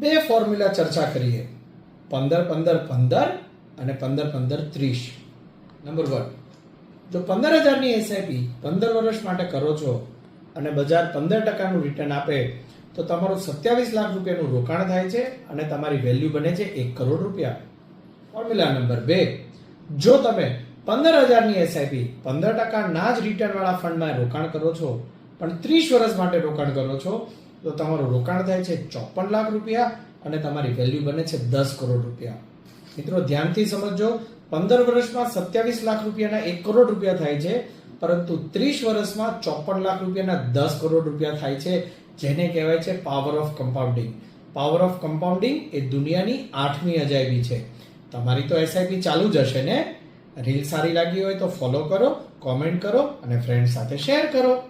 બે ફોર્મ્યુલા ચર્ચા કરીએ. પંદર પંદર પંદર અને પંદર પંદર, ત્રીસ. નંબર વન જો પંદર હજારની એસઆઈપી પંદર વર્ષ માટે કરો છો અને બજાર પંદર ટકાનું રિટર્ન આપે, તો તમારું સત્યાવીસ લાખ રૂપિયાનું રોકાણ થાય છે અને તમારી વેલ્યુ બને છે એક કરોડ રૂપિયા. ફોર્મ્યુલા નંબર બે. જો તમે પંદર હજારની એસઆઈપી પંદર ટકાના જ રિટર્નવાળા ફંડમાં રોકાણ કરો છો, પણ ત્રીસ વર્ષ માટે રોકાણ કરો છો તો તમારું રોકાણ થાય છે ચોપન લાખ રૂપિયા અને તમારી વેલ્યુ બને છે દસ કરોડ રૂપિયા. મિત્રો, ધ્યાનથી સમજો પંદર વર્ષમાં સત્યાવીસ લાખ રૂપિયાના એક કરોડ રૂપિયા થાય છે, પરંતુ ત્રીસ વર્ષમાં ચોપન લાખ રૂપિયાના દસ કરોડ રૂપિયા થાય છે, જેને કહેવાય છે power of compounding power of compounding એ દુનિયાની આઠમી અજાયબી છે. તમારી તો એસઆઈપી ચાલુ જ હશે ને? રીલ સારી લાગી હોય તો ફોલો કરો કોમેન્ટ કરો અને ફ્રેન્ડ સાથે શેર કરો.